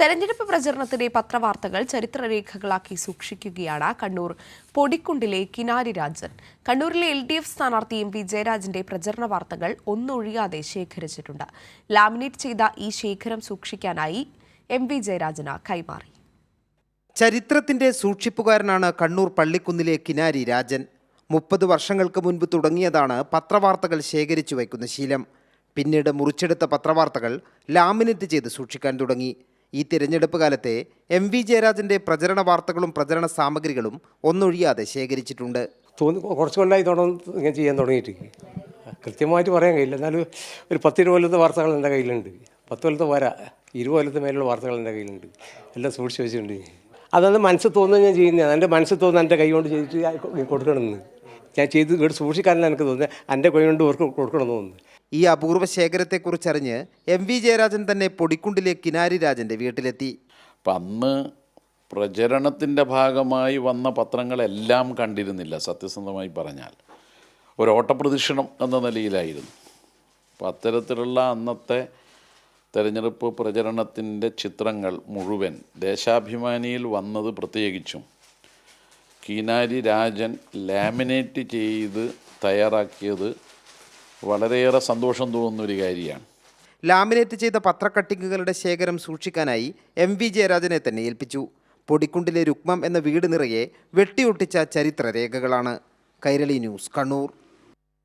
തെരഞ്ഞെടുപ്പ് പ്രചരണത്തിന്റെ പത്രവാർത്തകൾ ചരിത്രരേഖകളാക്കി സൂക്ഷിക്കുകയാണ് കണ്ണൂർ പൊടിക്കുണ്ടിലെ കിനാരി രാജൻ. കണ്ണൂരിലെ എൽ ഡി എഫ് സ്ഥാനാർത്ഥി എം പി ജയരാജന്റെ പ്രചരണ വാർത്തകൾ ഒന്നൊഴിയാതെ ശേഖരിച്ചിട്ടുണ്ട്. ലാമിനേറ്റ് ചെയ്ത ഈ ശേഖരം സൂക്ഷിക്കാനായി എം പി ജയരാജന് കൈമാറി. ചരിത്രത്തിന്റെ സൂക്ഷിപ്പുകാരനാണ് കണ്ണൂർ പള്ളിക്കുന്നിലെ കിനാരി രാജൻ. മുപ്പത് വർഷങ്ങൾക്ക് മുൻപ് തുടങ്ങിയതാണ് പത്രവാർത്തകൾ ശേഖരിച്ചു വയ്ക്കുന്ന ശീലം. പിന്നീട് മുറിച്ചെടുത്ത പത്രവാർത്തകൾ ലാമിനേറ്റ് ചെയ്ത് സൂക്ഷിക്കാൻ തുടങ്ങി. ഈ തിരഞ്ഞെടുപ്പ് കാലത്തെ എം വി ജയരാജന്റെ പ്രചരണ വാർത്തകളും പ്രചരണ സാമഗ്രികളും ഒന്നൊഴിയാതെ ശേഖരിച്ചിട്ടുണ്ട്. തോന്നി കുറച്ച് കൊല്ലമായി തുടങ്ങി ചെയ്യാൻ തുടങ്ങിയിട്ട്. കൃത്യമായിട്ട് പറയാൻ കഴിയില്ല. എന്നാലും ഒരു പത്തിരുപത് കൊല്ലത്തെ വാർത്തകൾ എന്റെ കയ്യിലുണ്ട്. പത്ത് കൊല്ലത്തെ വരാ ഇരുപത് കൊല്ലത്തെ മേലുള്ള വാർത്തകൾ എന്റെ കയ്യിലുണ്ട്. എല്ലാം സൂക്ഷിച്ച് വെച്ചിട്ടുണ്ട്. അതാണ് മനസ്സിൽ തോന്നുന്നത് ഞാൻ ചെയ്യുന്നത് എന്റെ മനസ്സിൽ തോന്നുന്ന എന്റെ കൈ കൊണ്ട് ചെയ്തിട്ട് കൊടുക്കണമെന്ന് ഞാൻ ചെയ്ത് ഇവിടെ സൂക്ഷിക്കാനല്ല എനിക്ക് തോന്നുന്നത്. എന്റെ കൈ കൊണ്ട് ഓർക്ക് കൊടുക്കണമെന്ന് തോന്നുന്നു. ഈ അപൂർവ ശേഖരത്തെക്കുറിച്ചറിഞ്ഞ് എം വി ജയരാജൻ തന്നെ പൊടിക്കുണ്ടിലെ കിനാരി രാജന്റെ വീട്ടിലെത്തി. അപ്പം അന്ന് പ്രചരണത്തിന്റെ ഭാഗമായി വന്ന പത്രങ്ങളെല്ലാം കണ്ടിരുന്നില്ല സത്യസന്ധമായി പറഞ്ഞാൽ. ഒരു ഓട്ടപ്രദക്ഷിണം എന്ന നിലയിലായിരുന്നു. അപ്പം അത്തരത്തിലുള്ള അന്നത്തെ തെരഞ്ഞെടുപ്പ് പ്രചരണത്തിന്റെ ചിത്രങ്ങൾ മുഴുവൻ ദേശാഭിമാനിയിൽ വന്നത് പ്രത്യേകിച്ചും കീനാരി രാജൻ ലാമിനേറ്റ് ചെയ്ത് തയ്യാറാക്കിയത് വളരെയേറെ സന്തോഷം തോന്നുന്ന ഒരു കാര്യമാണ്. ലാമിനേറ്റ് ചെയ്ത പത്രക്കട്ടിങ്ങുകളുടെ ശേഖരം സൂക്ഷിക്കാനായി എം വി ജയരാജനെ തന്നെ ഏൽപ്പിച്ചു. പൊടിക്കുണ്ടിലെ രുക്മം എന്ന വീട് നിറയെ വെട്ടിയൊട്ടിച്ച ചരിത്രരേഖകളാണ്. കൈരളി ന്യൂസ് കണ്ണൂർ.